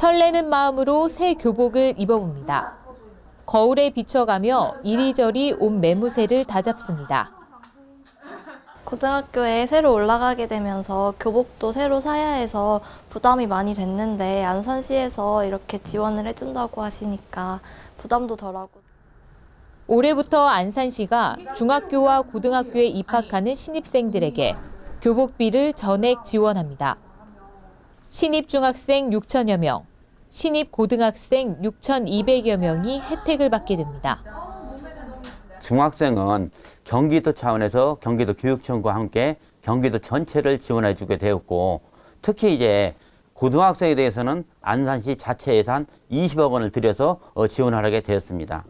설레는 마음으로 새 교복을 입어봅니다. 거울에 비춰가며 이리저리 옷 매무새를 다잡습니다. 고등학교에 새로 올라가게 되면서 교복도 새로 사야 해서 부담이 많이 됐는데 안산시에서 이렇게 지원을 해준다고 하시니까 부담도 덜하고 올해부터 안산시가 중학교와 고등학교에 입학하는 신입생들에게 교복비를 전액 지원합니다. 신입 중학생 6천여 명, 신입 고등학생 6,200여 명이 혜택을 받게 됩니다. 중학생은 경기도 차원에서 경기도 교육청과 함께 경기도 전체를 지원해 주게 되었고 특히 이제 고등학생에 대해서는 안산시 자체 예산 20억 원을 들여서 어, 지원하게 되었습니다.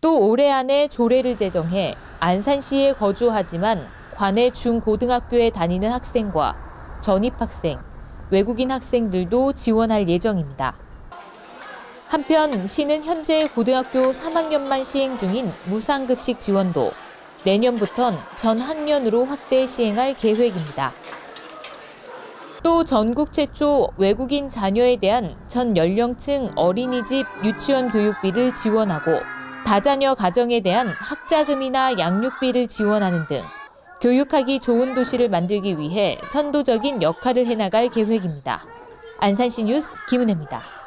또 올해 안에 조례를 제정해 안산시에 거주하지만 관내 중고등학교에 다니는 학생과 전입학생, 외국인 학생들도 지원할 예정입니다. 한편 시는 현재 고등학교 3학년만 시행 중인 무상급식 지원도 내년부턴 전 학년으로 확대 시행할 계획입니다. 또 전국 최초 외국인 자녀에 대한 전 연령층 어린이집 유치원 교육비를 지원하고 다자녀 가정에 대한 학자금이나 양육비를 지원하는 등 교육하기 좋은 도시를 만들기 위해 선도적인 역할을 해나갈 계획입니다. 안산시 뉴스 김은혜입니다.